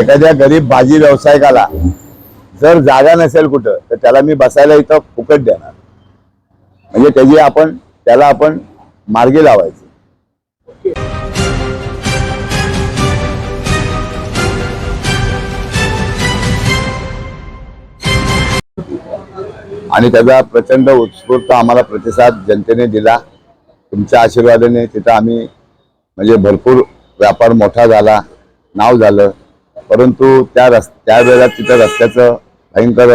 एखाद्या गरीब भाजी व्यावसायिकाला जर जागा नसेल कुठं तर त्याला मी बसायला इथं फुकट देणार. म्हणजे त्याची आपण त्याला आपण मार्गी लावायचं. आणि त्याचा प्रचंड उत्स्फूर्त आम्हाला प्रतिसाद जनतेने दिला. तुमच्या आशीर्वादाने तिथं आम्ही म्हणजे भरपूर व्यापार मोठा झाला नाव झालं. परंतु त्या रस त्यावेळेला तिथं रस्त्याचं भयंकर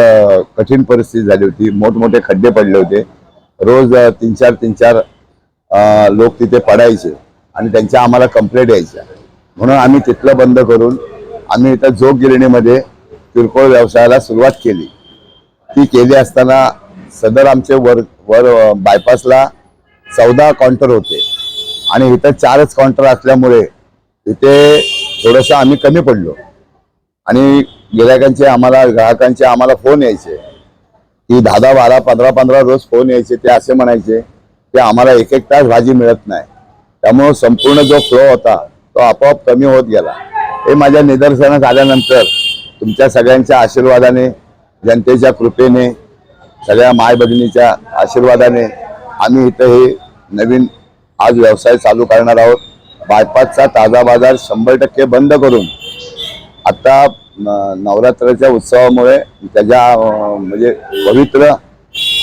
कठीण परिस्थिती झाली होती. मोठमोठे खड्डे पडले होते. रोज तीन चार तीन चार लोक तिथे पडायचे आणि त्यांच्या आम्हाला कंप्लेंट यायच्या. म्हणून आम्ही तिथलं बंद करून आम्ही इथं जोग गिरणीमध्ये किरकोळ व्यवसायाला सुरुवात केली. ती केली असताना सदर आमचे वर वर बायपासला चौदा काउंटर होते. आणि इथं चारच काउंटर असल्यामुळे इथे थोडंसं आम्ही कमी पडलो. आणि गिरायकांचे आम्हाला ग्राहकांचे आम्हाला फोन यायचे. की दहा दहा बारा पंधरा पंधरा रोज फोन यायचे ते असे म्हणायचे की आम्हाला एक एक तास भाजी मिळत नाही. त्यामुळं संपूर्ण जो फ्लो होता तो आपोआप कमी होत गेला. हे माझ्या निदर्शनास आल्यानंतर तुमच्या सगळ्यांच्या आशीर्वादाने जनतेच्या कृपेने सगळ्या माय भगिनीच्या आशीर्वादाने आम्ही इथं हे नवीन आज व्यवसाय चालू करणार आहोत. बायपासचा ताजा बाजार शंभर टक्के बंद करून आता न- नवरात्राच्या उत्सवामुळे त्याच्या म्हणजे पवित्र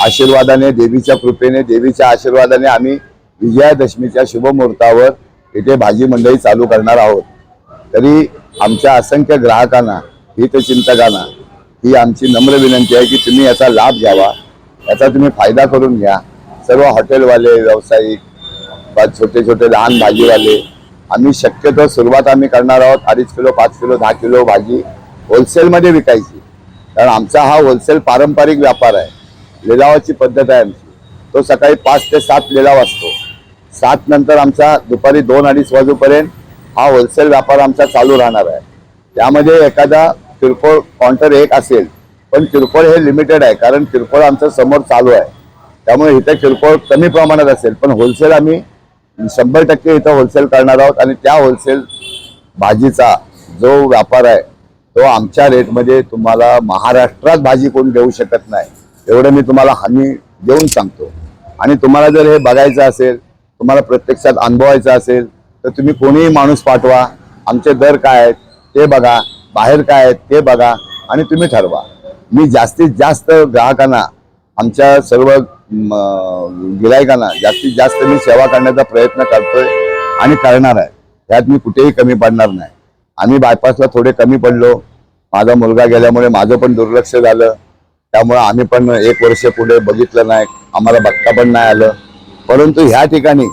आशीर्वादाने देवीच्या कृपेने देवीच्या आशीर्वादाने आम्ही विजयादशमीच्या शुभमुहूर्तावर इथे भाजी मंडई चालू करणार आहोत. तरी आमच्या असंख्य ग्राहकांना हितचिंतकांना ही आमची नम्र विनंती आहे की तुम्ही याचा लाभ घ्यावा. याचा तुम्ही फायदा करून घ्या. सर्व हॉटेलवाले व्यावसायिक छोटे छोटे लहान भाजीवाले आम्ही शक्यतो सुरुवात आम्ही करणार आहोत. अडीच किलो पाच किलो दहा किलो भाजी होलसेलमध्ये विकायची. कारण आमचा हा होलसेल पारंपरिक व्यापार आहे. लिलावाची पद्धत आहे आमची. तो सकाळी पाच ते सात लिलाव असतो. सात नंतर आमचा दुपारी दोन अडीच वाजूपर्यंत हा होलसेल व्यापार आमचा चालू राहणार आहे. त्यामध्ये एखादा किरकोळ काउंटर एक असेल पण किरकोळ हे लिमिटेड आहे. कारण किरकोळ आमचं समोर चालू आहे. त्यामुळे इथे किरकोळ कमी प्रमाणात असेल पण होलसेल आम्ही शंभर टक्के इथं होलसेल करणार आहोत आणि त्या होलसेल भाजीचा जो व्यापार आहे तो आमच्या रेटमध्ये तुम्हाला महाराष्ट्रात भाजी कोण देऊ शकत नाही एवढं मी तुम्हाला हमी देऊन सांगतो. आणि तुम्हाला जर हे बघायचं असेल तुम्हाला प्रत्यक्षात अनुभवायचं असेल तर तुम्ही कोणीही माणूस पाठवा आमचे दर काय आहेत ते बघा बाहेर काय आहेत ते बघा आणि तुम्ही ठरवा. मी जास्तीत जास्त ग्राहकांना आमच्या सर्व गिरायकांना जास्तीत जास्त मी सेवा करण्याचा प्रयत्न करतोय आणि करणार आहे. त्यात मी कुठेही कमी पडणार नाही. आम्ही बायपासला थोडे कमी पडलो. माझा मुलगा गेल्यामुळे माझं पण दुर्लक्ष झालं. त्यामुळे आम्ही पण एक वर्ष पुढे बघितलं नाही. आम्हाला बघता पण नाही आलं. परंतु ह्या ठिकाणी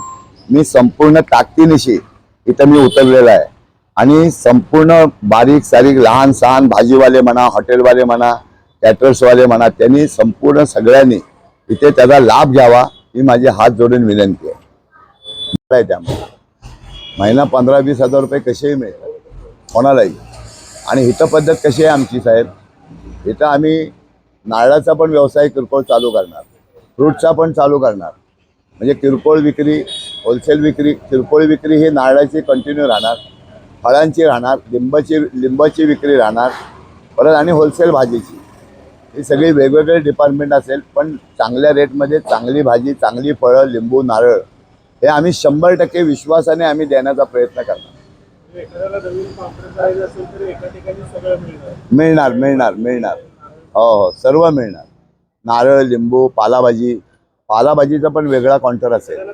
मी संपूर्ण ताकदीनिशी इथं मी उतरलेला आहे. आणि संपूर्ण बारीक सारीक लहान सहान भाजीवाले म्हणा हॉटेलवाले म्हणा कॅटर्सवाले म्हणा त्यांनी संपूर्ण सगळ्यांनी इथे त्याचा लाभ घ्यावा ही माझी हात जोडून विनंती आहे. त्यामुळे महिना पंधरा वीस हजार रुपये कसेही मिळतात. कोणालाही. आणि हिथं पद्धत कशी आहे आमची साहेब? इथं आम्ही नारळाचा पण व्यवसाय किरकोळ चालू करणार. फ्रूटचा पण चालू करणार. म्हणजे किरकोळ विक्री होलसेल विक्री किरकोळ विक्री ही नारळाची कंटिन्यू राहणार. फळांची राहणार लिंबाची लिंबाची विक्री राहणार. परत आणि होलसेल भाजीची. ही सगळी वेगवेगळे डिपार्टमेंट असेल पण चांगल्या रेटमध्ये चांगली भाजी चांगली फळं लिंबू नारळ हे आम्ही शंभर टक्के विश्वासाने आम्ही देण्याचा प्रयत्न करणार. मिळणार. मिळणार मिळणार मिळणार. हो हो सर्व मिळणार. नारळ लिंबू पालाभाजी पालाभाजीचा पण वेगळा काउंटर असेल.